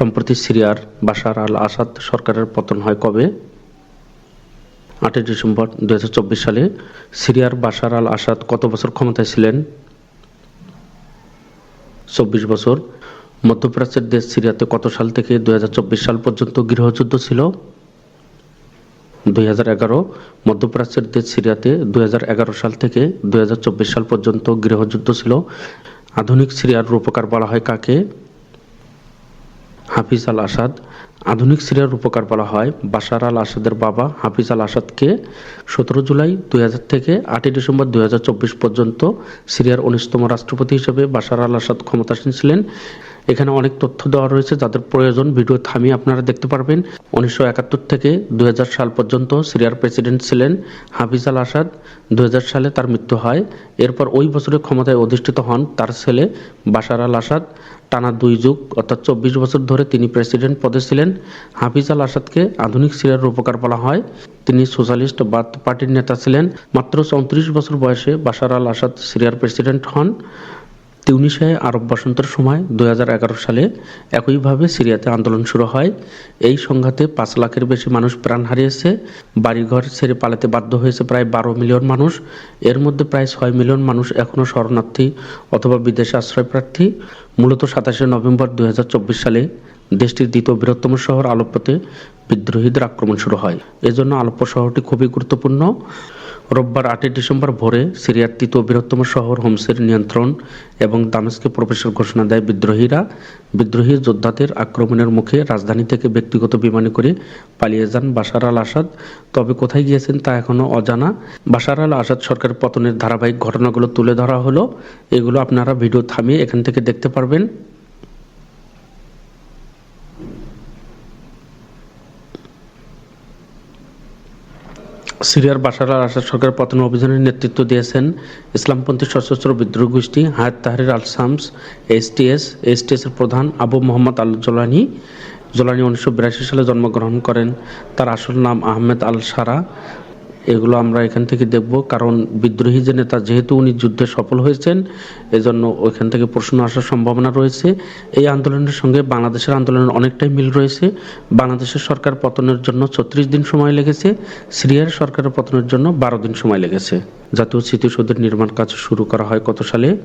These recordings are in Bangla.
সম্প্রতি সিরিয়ার বাশার আল আসাদ সরকারের পতন হয় কবে? আটই ডিসেম্বর দুই হাজার চব্বিশ সালে সিরিয়ার বাশার আল আসাদ কত বছর ক্ষমতায় ছিলেন? চব্বিশ বছর। মধ্যপ্রাচ্যের দেশ সিরিয়াতে কত সাল থেকে দু হাজার চব্বিশ সাল পর্যন্ত গৃহযুদ্ধ ছিল? দুই হাজার এগারো। মধ্যপ্রাচ্যের দেশ সিরিয়াতে দুই হাজার এগারো সাল থেকে দুই হাজার চব্বিশ সাল পর্যন্ত গৃহযুদ্ধ ছিল। আধুনিক সিরিয়ার রূপকার বলা হয় কাকে? হাফিজ আল আসাদ। আধুনিক সিরিয়ার উপকার বলা হয়। বাশার আল আসাদের বাবা হাফিজ আল আসাদকে সতেরো জুলাই দুই হাজার থেকে আটই ডিসেম্বর দুই হাজার চব্বিশ পর্যন্ত সিরিয়ার উনিশতম রাষ্ট্রপতি হিসেবে বাশার আল আসাদ ক্ষমতাসীন ছিলেন। এখানে অনেক তথ্য দেওয়া রয়েছে, যাদের প্রয়োজন। ভিডিও থামিয়ে আপনারা দেখতে পারবেন। উনিশশো একাত্তর থেকে দুই হাজার সাল পর্যন্ত সিরিয়ার প্রেসিডেন্ট ছিলেন হাফিজ আল আসাদ। দু হাজার সালে তার মৃত্যু হয়। এরপর ওই বছরে ক্ষমতায় অধিষ্ঠিত হন তার ছেলে বাশার আল আসাদ। টানা দুই যুগ, অর্থাৎ চব্বিশ বছর ধরে তিনি প্রেসিডেন্ট পদে ছিলেন। হাফিজ আল আসাদকে আধুনিক সিরিয়ার রূপকার বলা হয়। তিনি সোশ্যালিস্ট বাথ পার্টির নেতা ছিলেন। মাত্র চৌত্রিশ বছর বয়সে বাশার আল আসাদ সিরিয়ার প্রেসিডেন্ট হন। তিউনিশিয়ায় আরব বসন্তের সময় দু হাজার এগারো সালে একইভাবে সিরিয়াতে আন্দোলন শুরু হয়। এই সংঘাতে পাঁচ লাখের বেশি মানুষ প্রাণ হারিয়েছে। বাড়িঘর ছেড়ে পালাতে বাধ্য হয়েছে প্রায় বারো মিলিয়ন মানুষ। এর মধ্যে প্রায় ছয় মিলিয়ন মানুষ এখনও শরণার্থী অথবা বিদেশে আশ্রয় প্রার্থী মূলত সাতাশে নভেম্বর দুই হাজার চব্বিশ সালে দেশটির দ্বিতীয় বৃহত্তম শহর আলোপ্পোতে বিদ্রোহীদের আক্রমণ শুরু হয়। এজন্য আলোপ্পো শহরটি খুবই গুরুত্বপূর্ণ। রোববার আটই ডিসেম্বর ভোরে সিরিয়ার তৃতীয় বৃহত্তম শহর হোমসের নিয়ন্ত্রণ এবং দামেস্কে প্রবেশের ঘোষণা দেয় বিদ্রোহীরা। বিদ্রোহী যোদ্ধাদের আক্রমণের মুখে রাজধানী থেকে ব্যক্তিগত বিমানে করে পালিয়ে যান বাশার আল আসাদ। তবে কোথায় গিয়েছেন তা এখনও অজানা। বাশার আল আসাদ সরকার পতনের ধারাবাহিক ঘটনাগুলো তুলে ধরা হলো। এগুলো আপনারা ভিডিও থামিয়ে এখান থেকে দেখতে পারবেন। সিরিয়ার বাশার আল আসাদ সরকারের পতন অভিযানের নেতৃত্ব দিয়েছেন ইসলামপন্থী সশস্ত্র বিদ্রোহ গোষ্ঠী হায়াত তাহরির আল শামস এসটিএস এর প্রধান Abu Mohammad al Jolani. Jolani উনিশশো বিরাশি সালে জন্মগ্রহণ করেন। তার আসল নাম আহমেদ আল সারা। এগুলো আমরা এখান থেকে দেখব। কারণ বিদ্রোহী যে নেতা, যেহেতু উনি যুদ্ধে সফল হয়েছেন, এজন্য ওইখান থেকে প্রশ্ন আসার সম্ভাবনা রয়েছে। এই আন্দোলনের সঙ্গে বাংলাদেশের আন্দোলনের অনেকটাই মিল রয়েছে। বাংলাদেশের সরকার পতনের জন্য ছত্রিশ দিন সময় লেগেছে। সিরিয়ার সরকারের পতনের জন্য বারো দিন সময় লেগেছে। জাতীয় স্মৃতিসৌধের নির্মাণ কাজ শুরু করা হয় কত সালে?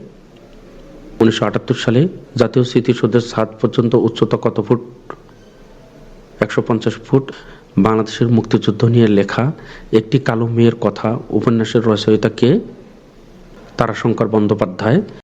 উনিশশো আটাত্তর সালে। জাতীয় স্মৃতিসৌধের ছাদ পর্যন্ত উচ্চতা কত ফুট? একশো পঞ্চাশ ফুট। বাংলাদেশের মুক্তিযুদ্ধ নিয়ে লেখা একটি কালো মেয়ের কথা উপন্যাসের রচয়িতাকে তারাশঙ্কর বন্দ্যোপাধ্যায়